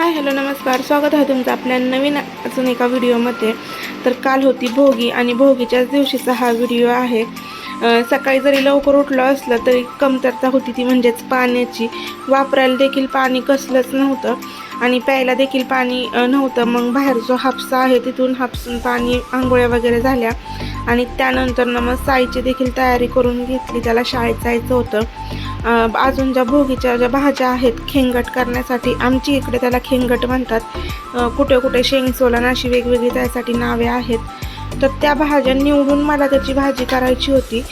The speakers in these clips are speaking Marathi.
हाय हॅलो नमस्कार. स्वागत आहे तुमचं आपल्या नवीन अजून एका व्हिडिओमध्ये. तर काल होती भोगी आणि भोगीच्याच दिवशीचा हा व्हिडिओ आहे. सकाळी जरी लवकर उठलं असलं तरी कमतरता होती ती म्हणजेच पाण्याची. वापरायला देखील पाणी कसलंच नव्हतं आणि प्यायला देखील पाणी नव्हतं. मग बाहेर जो हापसा आहे तिथून हापसून पाणी आंघोळ्या वगैरे झाल्या. आणि त्यानंतर ना मग साईची देखील तयारी करून घेतली. त्याला शाळेत जायचं होतं. अजून ज्या भोगीच्या ज्या भाज्या आहेत खेंगट करण्यासाठी आमची इकडे त्याला खेंगट म्हणतात. कुठे कुठे कुठे शेंगसोलन अशी वेगवेगळी त्यासाठी नावे आहेत. तर त्या भाज्या निवडून मला त्याची भाजी करायची होती.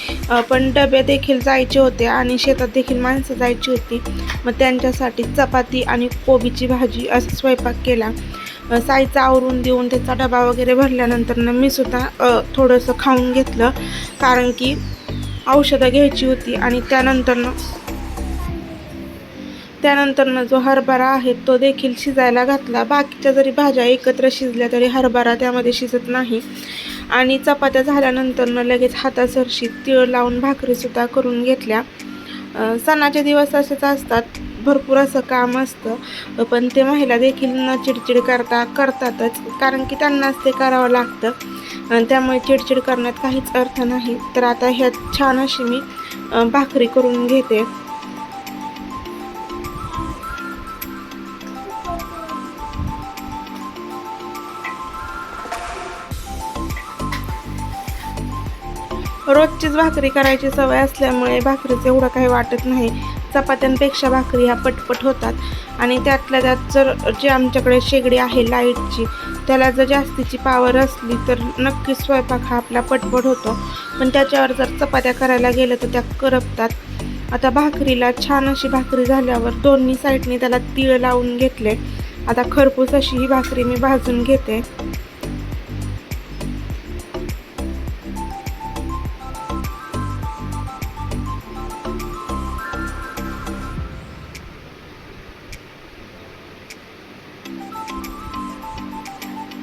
पण डबे देखील जायचे होते आणि शेतात देखील माणसं जायची होती. मग त्यांच्यासाठी चपाती आणि कोबीची भाजी असा स्वयंपाक केला. साईचा आवरून देऊन त्याचा डबा वगैरे भरल्यानंतर मी सुद्धा थोडंसं खाऊन घेतलं. कारण की औषधं घ्यायची होती आणि त्यानंतरनं त्यानंतरनं जो हरभरा आहे तो देखील शिजायला घातला. बाकीच्या जरी भाज्या एकत्र शिजल्या तरी हरभरा त्यामध्ये शिजत नाही. आणि चपात्या झाल्यानंतरनं लगेच हातासरशी तीळ लावून भाकरीसुद्धा करून घेतल्या. सणाचे दिवस असेच असतात. भरपूर असं काम असतं. पण ते महिला देखील न चिडचिड करता करतातच. कारण की त्यांनाच ते करावं लागतं. आणि त्यामुळे चिडचिड करण्यात काहीच अर्थ नाही. तर आता ह्यात छान अशी मी भाकरी करून घेते. रोजचीच भाकरी करायची सवय असल्यामुळे भाकरीचं एवढं काही वाटत नाही. चपात्यांपेक्षा भाकरी ह्या पटपट होतात. आणि त्यातल्या त्यात जर जी आमच्याकडे शेगडी आहे लाईटची त्याला जर जास्तीची पावर असली तर नक्कीच स्वयंपाक हा आपला पटपट होतो. पण त्याच्यावर जर चपात्या करायला गेलं तर त्या करपतात. आता भाकरीला छान अशी भाकरी झाल्यावर दोन्ही साईडने त्याला तीळ लावून घेतले. आता खरपूस अशी ही भाकरी मी भाजून घेते.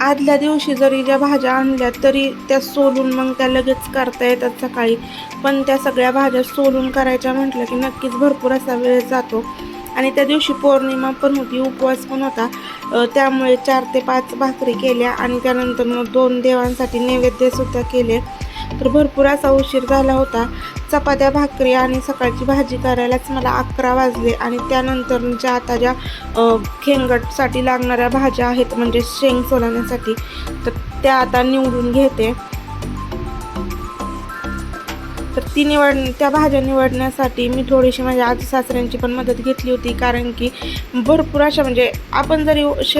आदल्या दिवशी जरी ज्या भाज्या आणल्या तरी त्या सोलून मग त्या लगेच करता येतात सकाळी. पण त्या सगळ्या भाज्या सोलून करायच्या म्हटलं की नक्कीच भरपूर असा वेळ जातो. आणि त्या दिवशी पौर्णिमा पण होती उपवास पण होता. त्यामुळे चार ते पाच भाकरी केल्या आणि त्यानंतर मग दोन देवांसाठी नैवेद्यसुद्धा केले. तर भरपूर असा उशीर झाला होता. चपात्या भाकरी आणि सकाळची भाजी करायलाच मला अकरा वाजले आणि त्यानंतर ज्या आता ज्या खेंगटसाठी लागणाऱ्या भाज्या आहेत म्हणजे शेंग सोलण्यासाठी तर त्या आता निवडून घेते. तर ती निवड त्या भाज्या निवडण्यासाठी मी थोडीशी माझ्या आजी सासऱ्यांची पण मदत घेतली होती कारण की भरपूर अशा म्हणजे आपण जरी श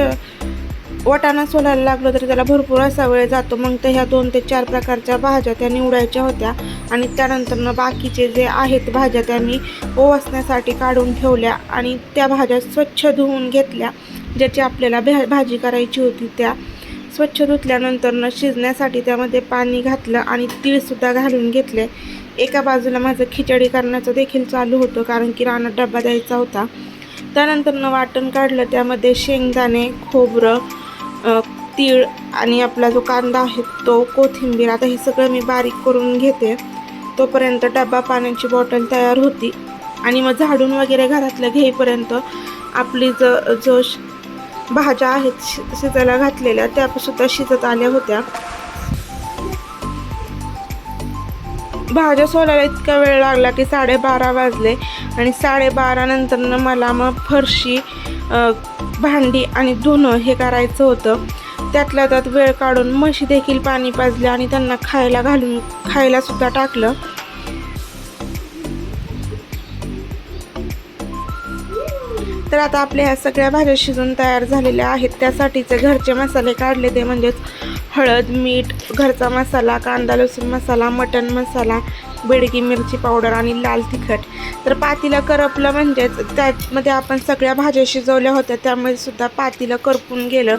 वाटाणा सोलायला लागलो तरी त्याला भरपूर असा वेळ जातो. मग तर ह्या दोन ते चार प्रकारच्या भाज्या त्या निवडायच्या होत्या. आणि त्यानंतरनं बाकीचे जे आहेत भाज्या त्या मी ओवासण्यासाठी काढून ठेवल्या आणि त्या भाज्या स्वच्छ धुवून घेतल्या. ज्याची आपल्याला भा भाजी करायची होती त्या स्वच्छ धुतल्यानंतरनं शिजण्यासाठी त्यामध्ये पाणी घातलं आणि तीळसुद्धा घालून घेतले. एका बाजूला माझं खिचडी करण्याचं देखील चालू होतं कारण की रानात डबा द्यायचा होता. त्यानंतरनं वाटण काढलं त्यामध्ये शेंगदाणे खोबरं तीळ आणि आपला जो कांदा आहे तो कोथिंबीर आता हे सगळं मी बारीक करून घेते. तोपर्यंत डबा पाण्याची बॉटल तयार होती. आणि मग झाडून वगैरे घरातलं घेईपर्यंत आपली ज जो श- भाज्या आहेत शि शिजायला घातलेल्या त्यासुद्धा शिजत आल्या होत्या. भाज्या सोलायला इतका वेळ लागला की साडेबारा वाजले. आणि साडेबारा नंतरनं मला मग फरशी भांडी आणि धुणं हे करायचं होतं. त्यातल्या त्यात वेळ काढून म्हशी देखील पाणी पाजले आणि त्यांना खायला घालून खायला सुद्धा टाकलं. तर आता आपल्या ह्या सगळ्या भाज्या शिजून तयार झालेल्या आहेत. त्यासाठीचे घरचे मसाले काढले ते म्हणजेच हळद मीठ घरचा मसाला कांदा लसूण मसाला मटण मसाला बेडगी मिरची पावडर आणि लाल तिखट. तर पातीला करपलं म्हणजेच त्यामध्ये आपण सगळ्या भाज्या शिजवल्या होत्या. त्यामध्ये सुद्धा पातीला करपून गेलं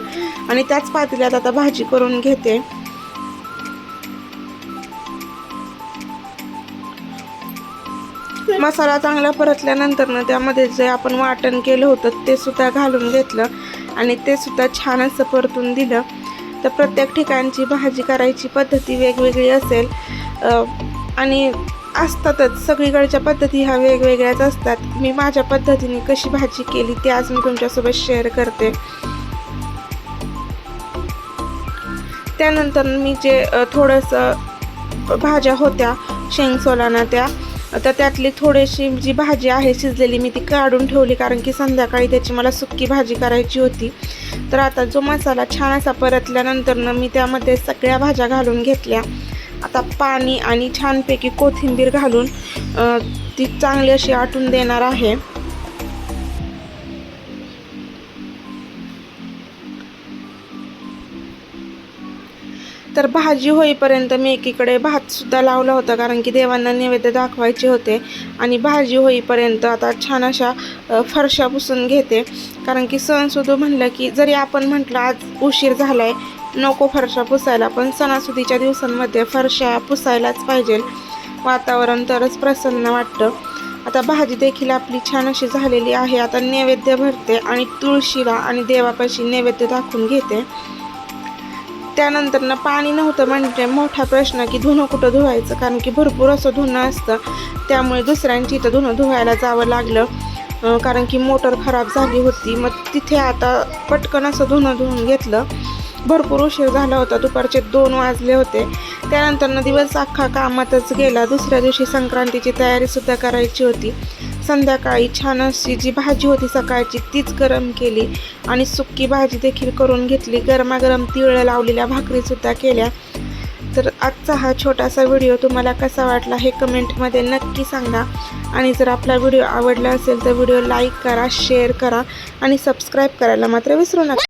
आणि त्याच पातील्यात आता भाजी करून घेते. मसाला चांगला परतल्यानंतर ना त्यामध्ये जे आपण वाटण केलं होतं ते सुद्धा घालून घेतलं आणि ते सुद्धा छान असं परतून दिलं. तर प्रत्येक ठिकाणची भाजी करायची पद्धती वेगवेगळी असेल. आणि असतातच सगळीकडच्या पद्धती ह्या वेगवेगळ्याच असतात. मी माझ्या पद्धतीने कशी भाजी केली ते आज मी तुमच्यासोबत शेअर करते. त्यानंतर मी जे थोडंसं भाज्या होत्या शेंग सोलाना त्या तर त्यातली थोडीशी जी भाजी आहे शिजलेली मी ती काढून ठेवली कारण की संध्याकाळी त्याची मला सुक्की भाजी करायची होती. तर आता जो मसाला छान असा परतल्यानंतरनं मी त्यामध्ये सगळ्या भाज्या घालून घेतल्या. आता पाणी आणि छानपैकी कोथिंबीर घालून ती चांगली अशी आटून देणार आहे. तर भाजी होईपर्यंत मी एकीकडे भातसुद्धा लावला होता कारण की देवांना नैवेद्य दाखवायचे होते. आणि भाजी होईपर्यंत आता छान अशा फरशा पुसून घेते. कारण की सणसुदू म्हणलं की जरी आपण म्हटलं आज उशीर झाला आहे नको फरशा पुसायला पण सणासुदीच्या दिवसांमध्ये फरशा पुसायलाच पाहिजे. वातावरण तरच प्रसन्न वाटतं. आता भाजी देखील आपली छान अशी झालेली आहे. आता नैवेद्य भरते आणि तुळशीला आणि देवापाशी नैवेद्य दाखवून घेते. त्यानंतर ना पाणी नव्हतं म्हणजे मोठा प्रश्न की धुणं कुठं धुवायचं? कारण की भरपूर असं धुणं असतं. त्यामुळे दुसऱ्यांची इथं धुणं धुवायला जावं लागलं. कारण की मोटर खराब झाली होती. मग तिथे आता पटकन असं धुणं धुवून घेतलं. भरपूर उशीर झाला होता. दुपारचे दोन वाजले होते. त्यानंतर दिवस अख्खा कामातच गेला. दुसऱ्या दिवशी संक्रांतीची तयारीसुद्धा करायची होती. संध्याकाळी छान अशी जी भाजी होती सकाळची तीच गरम केली आणि सुक्की भाजी देखील करून घेतली. गरमागरम तिळ लावलेल्या भाकरीसुद्धा केल्या. तर आजचा हा छोटासा व्हिडिओ तुम्हाला कसा वाटला हे कमेंटमध्ये नक्की सांगा. आणि जर आपला व्हिडिओ आवडला असेल तर व्हिडिओ लाईक करा शेअर करा आणि सबस्क्राईब करायला मात्र विसरू नका.